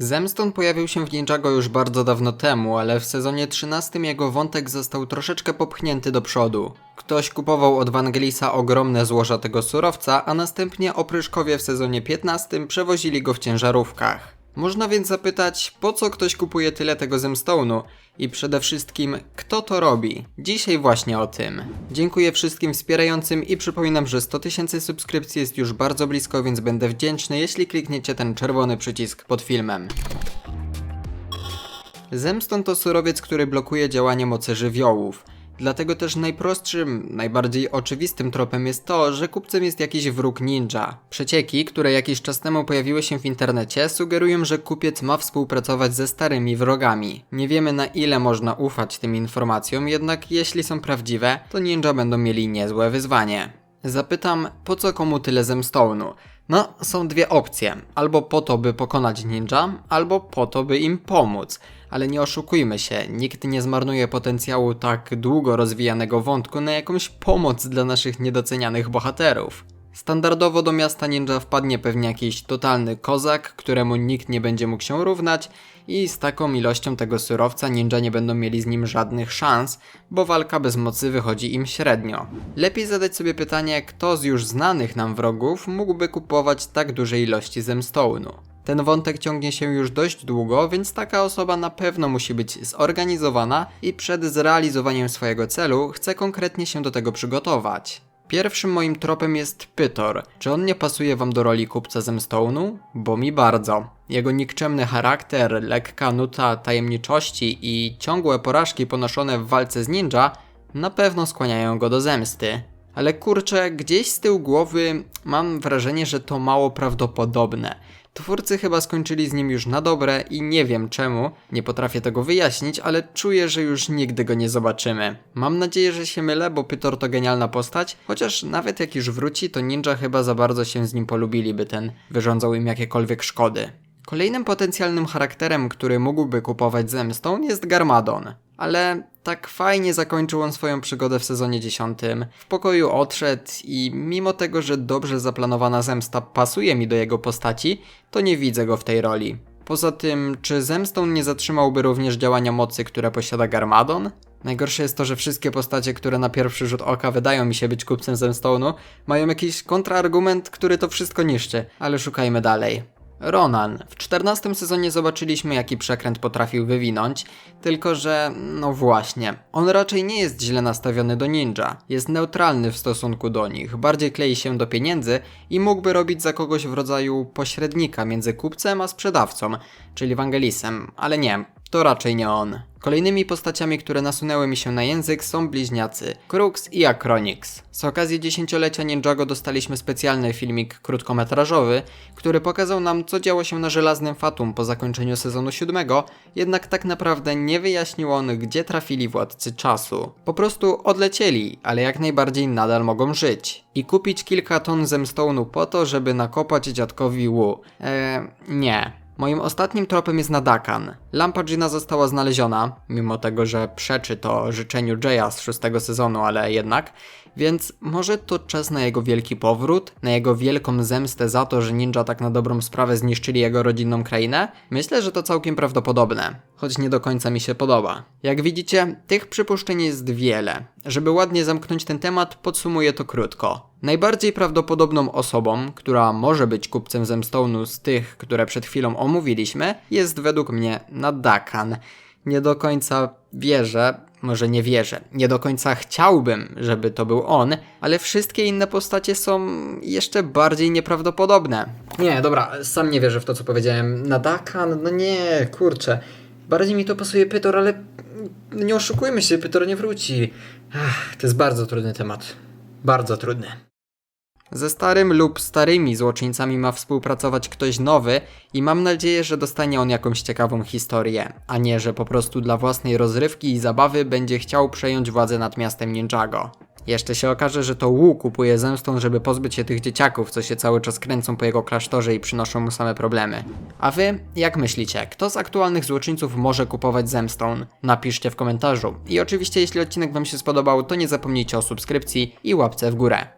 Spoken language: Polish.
Zemston pojawił się w Ninjago już bardzo dawno temu, ale w sezonie 13 jego wątek został troszeczkę popchnięty do przodu. Ktoś kupował od Wangelisa ogromne złoża tego surowca, a następnie opryszkowie w sezonie 15 przewozili go w ciężarówkach. Można więc zapytać, po co ktoś kupuje tyle tego Zemstone'u i przede wszystkim, kto to robi? Dzisiaj właśnie o tym. Dziękuję wszystkim wspierającym i przypominam, że 100 tysięcy subskrypcji jest już bardzo blisko, więc będę wdzięczny, jeśli klikniecie ten czerwony przycisk pod filmem. Zemston to surowiec, który blokuje działanie mocy żywiołów. Dlatego też najprostszym, najbardziej oczywistym tropem jest to, że kupcem jest jakiś wróg ninja. Przecieki, które jakiś czas temu pojawiły się w internecie, sugerują, że kupiec ma współpracować ze starymi wrogami. Nie wiemy na ile można ufać tym informacjom, jednak jeśli są prawdziwe, to ninja będą mieli niezłe wyzwanie. Zapytam, po co komu tyle zemstone'u? No, są dwie opcje. Albo po to, by pokonać ninja, albo po to, by im pomóc. Ale nie oszukujmy się, nikt nie zmarnuje potencjału tak długo rozwijanego wątku na jakąś pomoc dla naszych niedocenianych bohaterów. Standardowo do miasta ninja wpadnie pewnie jakiś totalny kozak, któremu nikt nie będzie mógł się równać i z taką ilością tego surowca ninja nie będą mieli z nim żadnych szans, bo walka bez mocy wychodzi im średnio. Lepiej zadać sobie pytanie, kto z już znanych nam wrogów mógłby kupować tak duże ilości zemstone'u. Ten wątek ciągnie się już dość długo, więc taka osoba na pewno musi być zorganizowana i przed zrealizowaniem swojego celu chce konkretnie się do tego przygotować. Pierwszym moim tropem jest Pytor. Czy on nie pasuje wam do roli kupca Zemstone'u? Bo mi bardzo. Jego nikczemny charakter, lekka nuta tajemniczości i ciągłe porażki ponoszone w walce z ninja na pewno skłaniają go do zemsty. Ale kurczę, gdzieś z tyłu głowy mam wrażenie, że to mało prawdopodobne. Twórcy chyba skończyli z nim już na dobre i nie wiem czemu, nie potrafię tego wyjaśnić, ale czuję, że już nigdy go nie zobaczymy. Mam nadzieję, że się mylę, bo Pytor to genialna postać, chociaż nawet jak już wróci, to ninja chyba za bardzo się z nim polubili, by ten wyrządzał im jakiekolwiek szkody. Kolejnym potencjalnym charakterem, który mógłby kupować zemstą jest Garmadon. Ale tak fajnie zakończył on swoją przygodę w sezonie 10. W pokoju odszedł i mimo tego, że dobrze zaplanowana zemsta pasuje mi do jego postaci, to nie widzę go w tej roli. Poza tym, czy zemstą nie zatrzymałby również działania mocy, które posiada Garmadon? Najgorsze jest to, że wszystkie postacie, które na pierwszy rzut oka wydają mi się być kupcem Zemstone'u, mają jakiś kontrargument, który to wszystko niszczy, ale szukajmy dalej. Ronan. W 14 sezonie zobaczyliśmy, jaki przekręt potrafił wywinąć, tylko że, no właśnie, on raczej nie jest źle nastawiony do ninja. Jest neutralny w stosunku do nich, bardziej klei się do pieniędzy i mógłby robić za kogoś w rodzaju pośrednika między kupcem a sprzedawcą, czyli Wangelisem, ale nie, to raczej nie on. Kolejnymi postaciami, które nasunęły mi się na język są bliźniacy Crux i Acronix. Z okazji dziesięciolecia Ninjago dostaliśmy specjalny filmik krótkometrażowy, który pokazał nam co działo się na Żelaznym Fatum po zakończeniu sezonu siódmego, jednak tak naprawdę nie wyjaśnił on gdzie trafili władcy czasu. Po prostu odlecieli, ale jak najbardziej nadal mogą żyć. I kupić kilka ton zemstone'u po to, żeby nakopać dziadkowi Wu. Eee, nie. Moim ostatnim tropem jest Nadakan. Lampa Gina została znaleziona, mimo tego, że przeczy to życzeniu Jaya z szóstego sezonu, ale jednak. Więc może to czas na jego wielki powrót, na jego wielką zemstę za to, że ninja tak na dobrą sprawę zniszczyli jego rodzinną krainę? Myślę, że to całkiem prawdopodobne, choć nie do końca mi się podoba. Jak widzicie, tych przypuszczeń jest wiele. Żeby ładnie zamknąć ten temat, podsumuję to krótko. Najbardziej prawdopodobną osobą, która może być kupcem Zemstone'u z tych, które przed chwilą omówiliśmy, jest według mnie Nadakan. Nie do końca wierzę, może nie wierzę, nie do końca chciałbym, żeby to był on, ale wszystkie inne postacie są jeszcze bardziej nieprawdopodobne. Nie, dobra, sam nie wierzę w to, co powiedziałem. Nadakan, no nie, kurczę. Bardziej mi to pasuje Pytor, ale nie oszukujmy się, Pytor nie wróci. Ach, to jest bardzo trudny temat. Bardzo trudny. Ze starym lub starymi złoczyńcami ma współpracować ktoś nowy i mam nadzieję, że dostanie on jakąś ciekawą historię, a nie, że po prostu dla własnej rozrywki i zabawy będzie chciał przejąć władzę nad miastem Ninjago. Jeszcze się okaże, że to Wu kupuje zemstą, żeby pozbyć się tych dzieciaków, co się cały czas kręcą po jego klasztorze i przynoszą mu same problemy. A wy, jak myślicie, kto z aktualnych złoczyńców może kupować zemstą? Napiszcie w komentarzu. I oczywiście, jeśli odcinek wam się spodobał, to nie zapomnijcie o subskrypcji i łapce w górę.